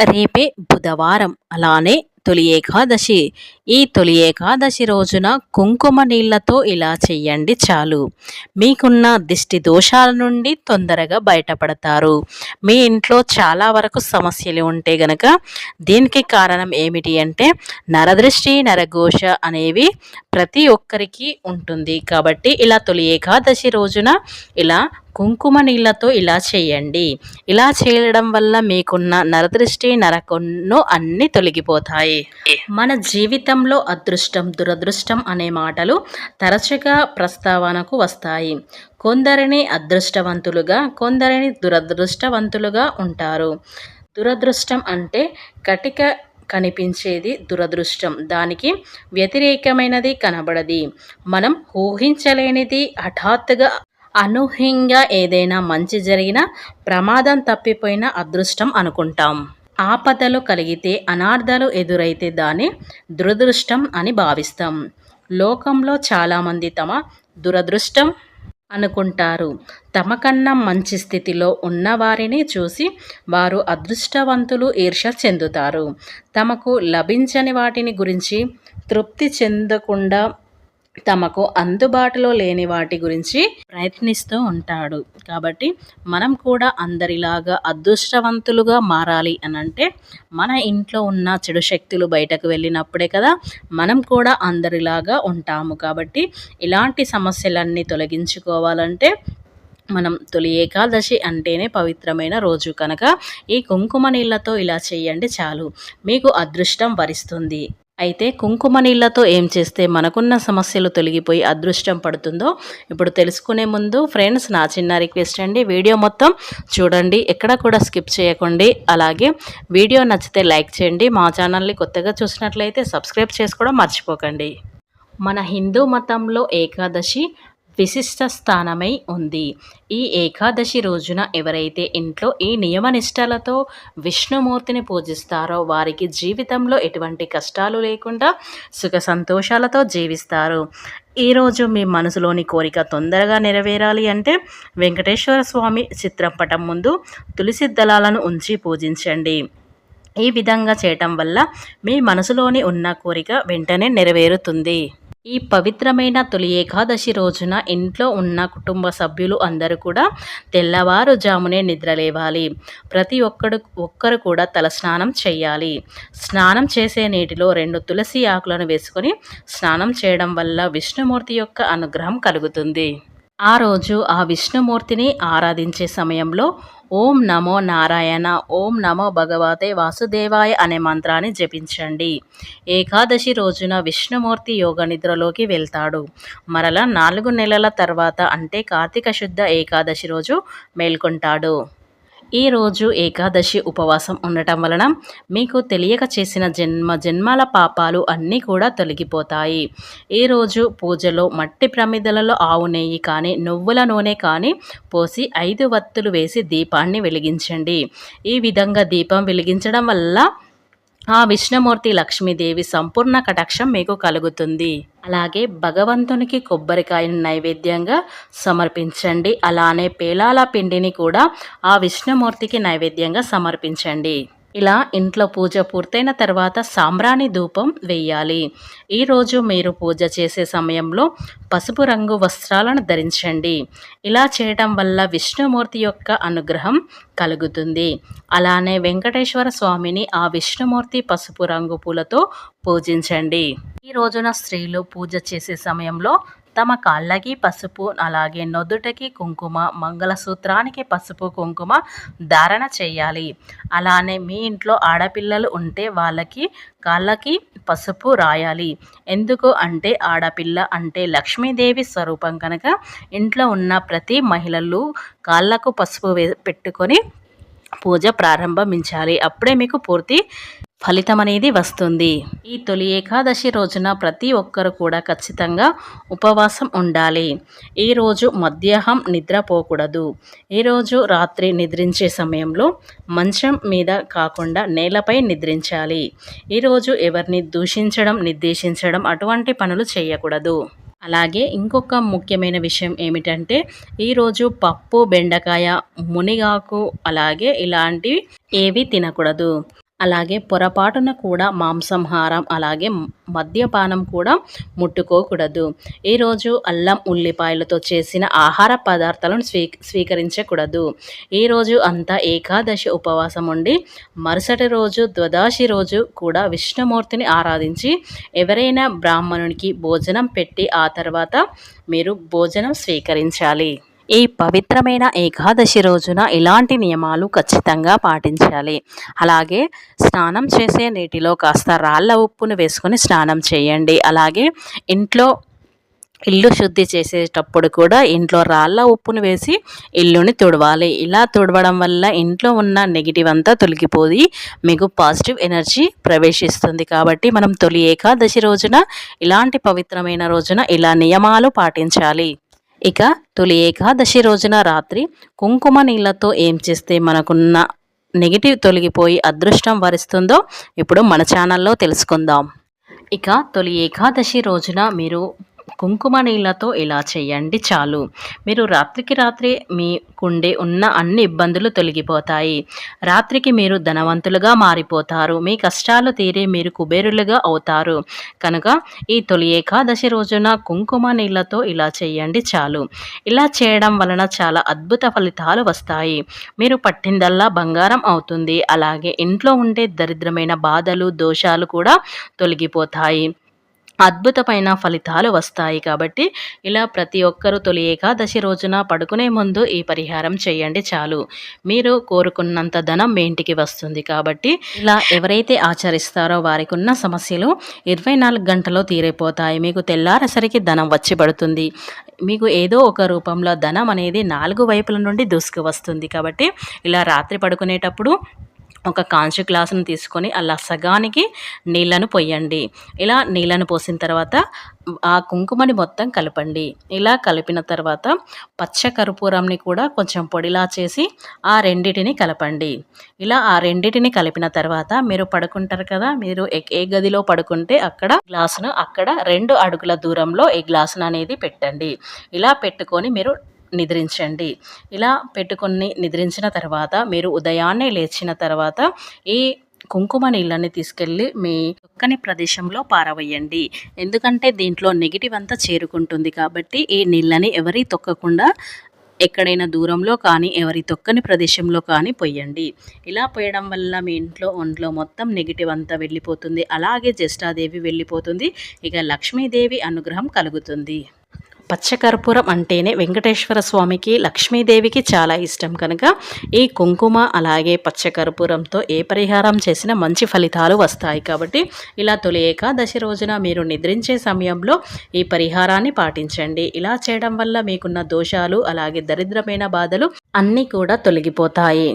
రేపే బుధవారం. అలానే తొలి ఏకాదశి. ఈ తొలి ఏకాదశి రోజున కుంకుమ నీళ్ళతో ఇలా చెయ్యండి చాలు. మీకున్న దిష్టి దోషాల నుండి తొందరగా బయటపడతారు. మీ ఇంట్లో చాలా వరకు సమస్యలు ఉంటే గనక దీనికి కారణం ఏమిటి అంటే నరదృష్టి నరఘోష అనేవి ప్రతి ఒక్కరికి ఉంటుంది. కాబట్టి ఇలా తొలి ఏకాదశి రోజున ఇలా కుంకుమ నీళ్ళతో ఇలా చేయండి. ఇలా చేయడం వల్ల మీకున్న నరదృష్టి నరకొన్ను అన్నీ తొలగిపోతాయి. మన జీవితంలో అదృష్టం దురదృష్టం అనే మాటలు తరచుగా ప్రస్తావనకు వస్తాయి. కొందరిని అదృష్టవంతులుగా కొందరిని దురదృష్టవంతులుగా ఉంటారు. దురదృష్టం అంటే కటిక కనిపించేది దురదృష్టం. దానికి వ్యతిరేకమైనది కనబడది. మనం ఊహించలేనిది హఠాత్తుగా అనూహ్యంగా ఏదైనా మంచి జరిగినా ప్రమాదం తప్పిపోయిన అదృష్టం అనుకుంటాం. ఆపదలు కలిగితే అనార్థాలు ఎదురైతే దాన్ని దురదృష్టం అని భావిస్తాం. లోకంలో చాలామంది తమ దురదృష్టం అనుకుంటారు. తమ కన్నా మంచి స్థితిలో ఉన్నవారిని చూసి వారు అదృష్టవంతులు ఈర్ష చెందుతారు. తమకు లభించని వాటిని గురించి తృప్తి చెందకుండా తమకు అందుబాటులో లేని వాటి గురించి ప్రయత్నిస్తూ ఉంటాడు. కాబట్టి మనం కూడా అందరిలాగా అదృష్టవంతులుగా మారాలి అని అంటే మన ఇంట్లో ఉన్న చెడు శక్తులు బయటకు వెళ్ళినప్పుడే కదా మనం కూడా అందరిలాగా ఉంటాము. కాబట్టి ఇలాంటి సమస్యలన్నీ తొలగించుకోవాలంటే మనం తొలి ఏకాదశి అంటేనే పవిత్రమైన రోజు కనుక ఈ కుంకుమ నీళ్ళతో ఇలా చేయండి చాలు. మీకు అదృష్టం వరిస్తుంది. అయితే కుంకుమ నీళ్ళతో ఏం చేస్తే మనకున్న సమస్యలు తొలగిపోయి అదృష్టం పడుతుందో ఇప్పుడు తెలుసుకునే ముందు ఫ్రెండ్స్ నా చిన్న రిక్వెస్ట్ అండి. వీడియో మొత్తం చూడండి. ఎక్కడ కూడా స్కిప్ చేయకండి. అలాగే వీడియో నచ్చితే లైక్ చేయండి. మా ఛానల్ని కొత్తగా చూసినట్లయితే సబ్స్క్రైబ్ చేసుకోవడం మర్చిపోకండి. మన హిందూ మతంలో ఏకాదశి విశిష్ట స్థానమై ఉంది. ఈ ఏకాదశి రోజున ఎవరైతే ఇంట్లో ఈ నియమనిష్టలతో విష్ణుమూర్తిని పూజిస్తారో వారికి జీవితంలో ఎటువంటి కష్టాలు లేకుండా సుఖ సంతోషాలతో జీవిస్తారు. ఈరోజు మీ మనసులోని కోరిక తొందరగా నెరవేరాలి అంటే వెంకటేశ్వర స్వామి చిత్రపటం ముందు తులసి దళాలను ఉంచి పూజించండి. ఈ విధంగా చేయటం వల్ల మీ మనసులోని ఉన్న కోరిక వెంటనే నెరవేరుతుంది. ఈ పవిత్రమైన తొలి ఏకాదశి రోజున ఇంట్లో ఉన్న కుటుంబ సభ్యులు అందరూ కూడా తెల్లవారుజామునే నిద్రలేవాలి. ప్రతి ఒక్కడు ఒక్కరు కూడా తలస్నానం చేయాలి. స్నానం చేసే నీటిలో రెండు తులసి ఆకులను వేసుకొని స్నానం చేయడం వల్ల విష్ణుమూర్తి యొక్క అనుగ్రహం కలుగుతుంది. ఆ రోజు ఆ విష్ణుమూర్తిని ఆరాధించే సమయంలో ఓం నమో నారాయణ ఓం నమో భగవతే వాసుదేవాయ అనే మంత్రాన్ని జపించండి. ఏకాదశి రోజున విష్ణుమూర్తి యోగ నిద్రలోకి వెళ్తాడు. మరల నాలుగు నెలల తర్వాత అంటే కార్తీక శుద్ధ ఏకాదశి రోజు మేల్కొంటాడు. ఈరోజు ఏకాదశి ఉపవాసం ఉండటం వలన మీకు తెలియక చేసిన జన్మ జన్మాల పాపాలు అన్నీ కూడా తొలగిపోతాయి. ఈరోజు పూజలో మట్టి ప్రమిదలలో ఆవు నెయ్యి కానీ నువ్వుల నూనె కానీ పోసి ఐదు వత్తులు వేసి దీపాన్ని వెలిగించండి. ఈ విధంగా దీపం వెలిగించడం వల్ల ఆ విష్ణుమూర్తి లక్ష్మీదేవి సంపూర్ణ కటాక్షం మీకు కలుగుతుంది. అలాగే భగవంతునికి కొబ్బరికాయను నైవేద్యంగా సమర్పించండి. అలానే పేలాల పిండిని కూడా ఆ విష్ణుమూర్తికి నైవేద్యంగా సమర్పించండి. ఇలా ఇంట్లో పూజ పూర్తయిన తర్వాత సాంబ్రాణి ధూపం వేయాలి. ఈరోజు మీరు పూజ చేసే సమయంలో పసుపు రంగు వస్త్రాలను ధరించండి. ఇలా చేయటం వల్ల విష్ణుమూర్తి యొక్క అనుగ్రహం కలుగుతుంది. అలానే వెంకటేశ్వర స్వామిని ఆ విష్ణుమూర్తి పసుపు రంగు పూలతో పూజించండి. ఈ రోజున స్త్రీలు పూజ చేసే సమయంలో తమ కాళ్ళకి పసుపు అలాగే నొదుటకి కుంకుమ మంగళసూత్రానికి పసుపు కుంకుమ ధారణ చేయాలి. అలానే మీ ఇంట్లో ఆడపిల్లలు ఉంటే వాళ్ళకి కాళ్ళకి పసుపు రాయాలి. ఎందుకు అంటే ఆడపిల్ల అంటే లక్ష్మీదేవి స్వరూపం కనుక ఇంట్లో ఉన్న ప్రతి మహిళలు కాళ్ళకు పసుపు పెట్టుకొని పూజ ప్రారంభించాలి. అప్పుడే మీకు పూర్తి ఫలితం అనేది వస్తుంది. ఈ తొలి ఏకాదశి రోజున ప్రతి ఒక్కరు కూడా ఖచ్చితంగా ఉపవాసం ఉండాలి. ఈరోజు మధ్యాహ్నం నిద్రపోకూడదు ఈరోజు రాత్రి నిద్రించే సమయంలో మంచం మీద కాకుండా నేలపై నిద్రించాలి. ఈరోజు ఎవరిని దూషించడం నిర్దేశించడం అటువంటి పనులు చేయకూడదు. అలాగే ఇంకొక ముఖ్యమైన విషయం ఏమిటంటే ఈరోజు పప్పు బెండకాయ మునిగాకు అలాగే ఇలాంటివి ఏవి తినకూడదు. అలాగే పొరపాటున కూడా మాంసంహారం అలాగే మద్యపానం కూడా ముట్టుకోకూడదు. ఈరోజు అల్లం ఉల్లిపాయలతో చేసిన ఆహార పదార్థాలను స్వీ స్వీకరించకూడదు. ఈరోజు అంతా ఏకాదశి ఉపవాసం ఉండి మరుసటి రోజు ద్వాదశి రోజు కూడా విష్ణుమూర్తిని ఆరాధించి ఎవరైనా బ్రాహ్మణునికి భోజనం పెట్టి ఆ తర్వాత మీరు భోజనం స్వీకరించాలి. ఈ పవిత్రమైన ఏకాదశి రోజున ఇలాంటి నియమాలు ఖచ్చితంగా పాటించాలి. అలాగే స్నానం చేసే నీటిలో కాస్త రాళ్ళ ఉప్పును వేసుకొని స్నానం చేయండి. అలాగే ఇంట్లో ఇల్లు శుద్ధి చేసేటప్పుడు కూడా ఇంట్లో రాళ్ళ ఉప్పును వేసి ఇల్లుని తుడవాలి. ఇలా తుడవడం వల్ల ఇంట్లో ఉన్న నెగిటివ్ అంతా తొలగిపోయి మీకు పాజిటివ్ ఎనర్జీ ప్రవేశిస్తుంది. కాబట్టి మనం తొలి ఏకాదశి రోజున ఇలాంటి పవిత్రమైన రోజున ఇలా నియమాలు పాటించాలి. ఇక తొలి ఏకాదశి రోజున రాత్రి కుంకుమ నీళ్ళతో ఏం చేస్తే మనకున్న నెగిటివ్ తొలగిపోయి అదృష్టం వరిస్తుందో ఇప్పుడు మన ఛానల్లో తెలుసుకుందాం. ఇక తొలి ఏకాదశి రోజున మీరు కుంకుమ నీళ్ళతో ఇలా చేయండి చాలు. మీరు రాత్రికి రాత్రి మీకుండే ఉన్న అన్ని ఇబ్బందులు తొలగిపోతాయి. రాత్రికి మీరు ధనవంతులుగా మారిపోతారు. మీ కష్టాలు తీరి మీరు కుబేరులుగా అవుతారు. కనుక ఈ తొలి ఏకాదశి రోజున కుంకుమ నీళ్ళతో ఇలా చేయండి చాలు. ఇలా చేయడం వలన చాలా అద్భుత ఫలితాలు వస్తాయి. మీరు పట్టిందల్లా బంగారం అవుతుంది. అలాగే ఇంట్లో ఉండే దరిద్రమైన బాధలు దోషాలు కూడా తొలగిపోతాయి. అద్భుతమైన ఫలితాలు వస్తాయి కాబట్టి ఇలా ప్రతి ఒక్కరూ తొలి ఏకాదశి రోజున పడుకునే ముందు ఈ పరిహారం చేయండి చాలు. మీరు కోరుకున్నంత ధనం మీ ఇంటికి వస్తుంది కాబట్టి ఇలా ఎవరైతే ఆచరిస్తారో వారికి ఉన్న సమస్యలు ఇరవై నాలుగు గంటలో తీరైపోతాయి. మీకు తెల్లారసరికి ధనం వచ్చి పడుతుంది. మీకు ఏదో ఒక రూపంలో ధనం అనేది నాలుగు వైపుల నుండి దూసుకు వస్తుంది కాబట్టి ఇలా రాత్రి పడుకునేటప్పుడు ఒక కాంచు గ్లాసును తీసుకొని అలా సగానికి నీళ్ళను పోయండి ఇలా నీళ్ళను పోసిన తర్వాత ఆ కుంకుమని మొత్తం కలపండి. ఇలా కలిపిన తర్వాత పచ్చ కర్పూరంని కూడా కొంచెం పొడిలా చేసి ఆ రెండిటిని కలపండి. ఇలా ఆ రెండిటిని కలిపిన తర్వాత మీరు పడుకుంటారు కదా మీరు ఏ గదిలో పడుకుంటే అక్కడ గ్లాసును అక్కడ రెండు అడుగుల దూరంలో ఈ గ్లాసును అనేది పెట్టండి. ఇలా పెట్టుకొని మీరు నిద్రించండి. ఇలా పెట్టుకొని నిద్రించిన తర్వాత మీరు ఉదయాన్నే లేచిన తర్వాత ఈ కుంకుమ నీళ్ళని తీసుకెళ్ళి మీ చక్కని ప్రదేశంలో పారవేయండి. ఎందుకంటే దీంట్లో నెగిటివ్ అంతా చేరుకుంటుంది కాబట్టి ఈ నీళ్ళని ఎవరి తొక్కకుండా ఎక్కడైనా దూరంలో కానీ ఎవరి తొక్కని ప్రదేశంలో కానీ పొయ్యండి ఇలా పోయడం వల్ల మీ ఇంట్లో ఒంట్లో మొత్తం నెగిటివ్ అంతా వెళ్ళిపోతుంది. అలాగే జ్యేష్ఠాదేవి వెళ్ళిపోతుంది. ఇక లక్ష్మీదేవి అనుగ్రహం కలుగుతుంది. పచ్చకర్పూరం అంటేనే వెంకటేశ్వర స్వామికి లక్ష్మీదేవికి చాలా ఇష్టం. కనుక ఈ కుంకుమ అలాగే పచ్చకర్పూరంతో ఏ పరిహారం చేసినా మంచి ఫలితాలు వస్తాయి. కాబట్టి ఇలా తొలి ఏకాదశి రోజున మీరు నిద్రించే సమయంలో ఈ పరిహారాన్ని పాటించండి. ఇలా చేయడం వల్ల మీకున్న దోషాలు అలాగే దరిద్రమైన బాధలు అన్నీ కూడా తొలగిపోతాయి.